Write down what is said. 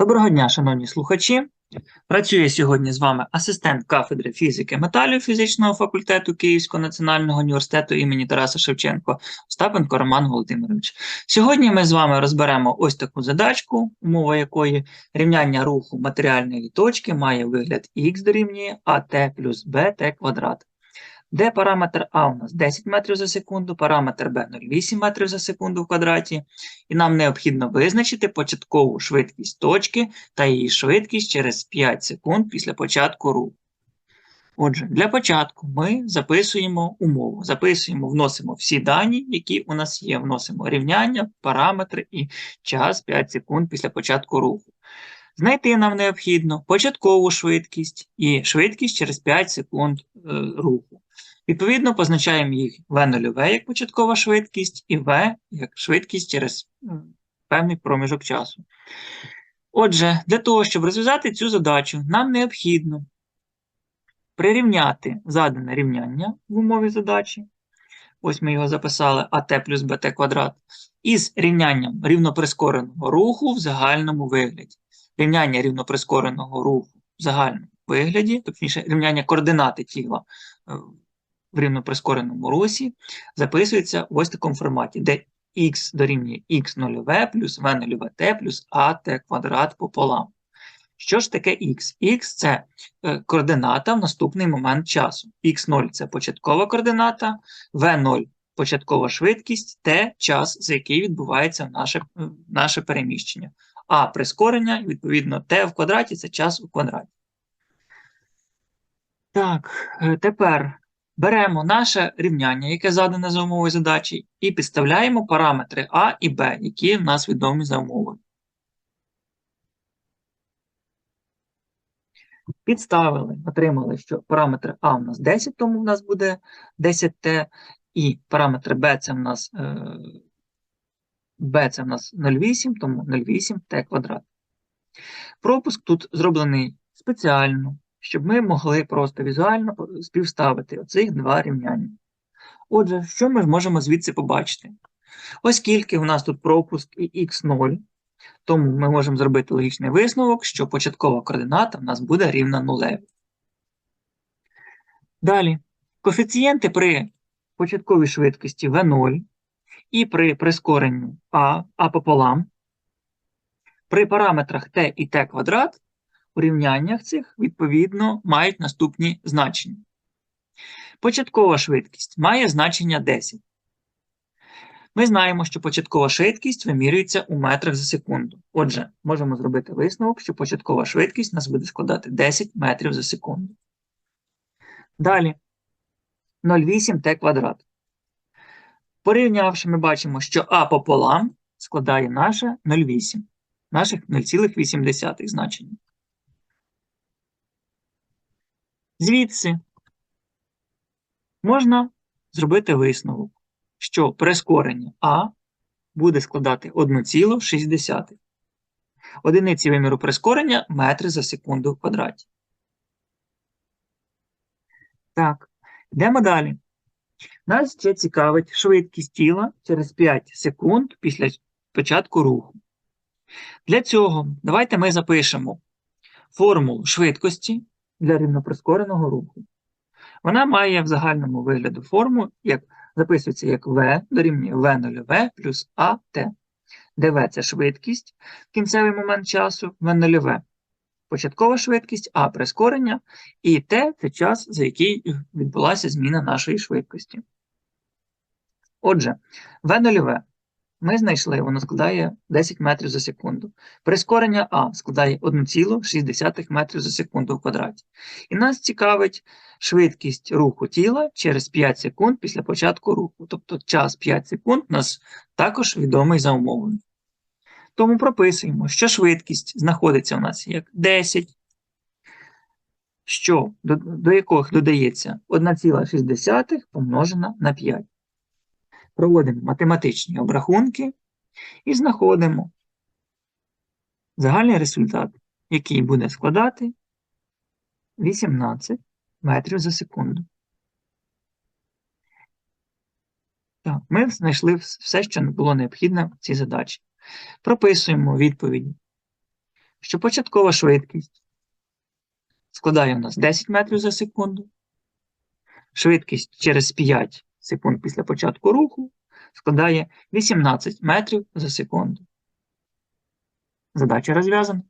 Доброго дня, шановні слухачі. Працює сьогодні з вами асистент кафедри фізики металів фізичного факультету Київського національного університету імені Тараса Шевченко Остапенко Роман Володимирович. Сьогодні ми з вами розберемо ось таку задачку, умова якої рівняння руху матеріальної точки має вигляд х дорівнює АТ плюс БТ квадрат де параметр А у нас 10 метрів за секунду, параметр Б 0,8 метрів за секунду в квадраті, і нам необхідно визначити початкову швидкість точки та її швидкість через 5 секунд після початку руху. Отже, для початку ми записуємо умову, записуємо, вносимо всі дані, які у нас є. Вносимо рівняння, параметри і час 5 секунд після початку руху. Знайти нам необхідно початкову швидкість і швидкість через 5 секунд е, руху. Відповідно, позначаємо їх V0V як початкова швидкість і V як швидкість через певний проміжок часу. Отже, для того, щоб розв'язати цю задачу, нам необхідно прирівняти задане рівняння в умові задачі. Ось ми його записали АТ плюс БТ квадрат, із рівнянням рівноприскореного руху в загальному вигляді. Рівняння рівноприскореного руху в загальному вигляді, точніше, рівняння координати тіла в рівноприскореному русі записується в ось такому форматі, де х дорівнює х0v плюс v0t плюс at квадрат пополам. Що ж таке х? Х це е, координата в наступний момент часу. х0 це початкова координата, v0 початкова швидкість, t час, за який відбувається наше наше переміщення. А прискорення, відповідно, t в квадраті це час у квадраті. Так, е, тепер Беремо наше рівняння, яке задане за умовою задачі, і підставляємо параметри А і Б, які в нас відомі за умовою. Підставили, отримали, що параметр А у нас 10, тому в нас буде 10Т, і параметр Б це в нас е, B це в нас 0,8, тому 0,8Т квадрат. Пропуск тут зроблений спеціально щоб ми могли просто візуально співставити оцих два рівняння. Отже, що ми можемо звідси побачити? Оскільки у нас тут пропуск і х0, тому ми можемо зробити логічний висновок, що початкова координата в нас буде рівна нулеві. Далі, коефіцієнти при початковій швидкості v0 і при прискоренні а, а пополам, при параметрах t і t квадрат у рівняннях цих, відповідно, мають наступні значення. Початкова швидкість має значення 10. Ми знаємо, що початкова швидкість вимірюється у метрах за секунду. Отже, можемо зробити висновок, що початкова швидкість нас буде складати 10 метрів за секунду. Далі 0,8 t квадрат. Порівнявши, ми бачимо, що А пополам складає наше 0,8, наших 0,8 значення. Звідси можна зробити висновок, що прискорення А буде складати 1,6. Одиниці виміру прискорення метри за секунду в квадраті. Так, йдемо далі. Нас ще цікавить швидкість тіла через 5 секунд після початку руху. Для цього давайте ми запишемо формулу швидкості для рівноприскореного руху. Вона має в загальному вигляду форму, як записується як V дорівнює V0V плюс AT, де V це швидкість в кінцевий момент часу V0V. Початкова швидкість, А прискорення, і T це час, за який відбулася зміна нашої швидкості. Отже, V0V ми знайшли, воно складає 10 метрів за секунду. Прискорення А складає 1,6 метрів за секунду в квадраті. І нас цікавить швидкість руху тіла через 5 секунд після початку руху. Тобто час 5 секунд у нас також відомий за умовою. Тому прописуємо, що швидкість знаходиться у нас як 10, що до, до яких додається 1,6 помножена на 5 проводимо математичні обрахунки і знаходимо загальний результат, який буде складати 18 метрів за секунду. Так, Ми знайшли все, що було необхідно в цій задачі. Прописуємо відповіді. що початкова швидкість складає у нас 10 метрів за секунду. Швидкість через 5 секунд після початку руху складає 18 метрів за секунду. Задача розв'язана.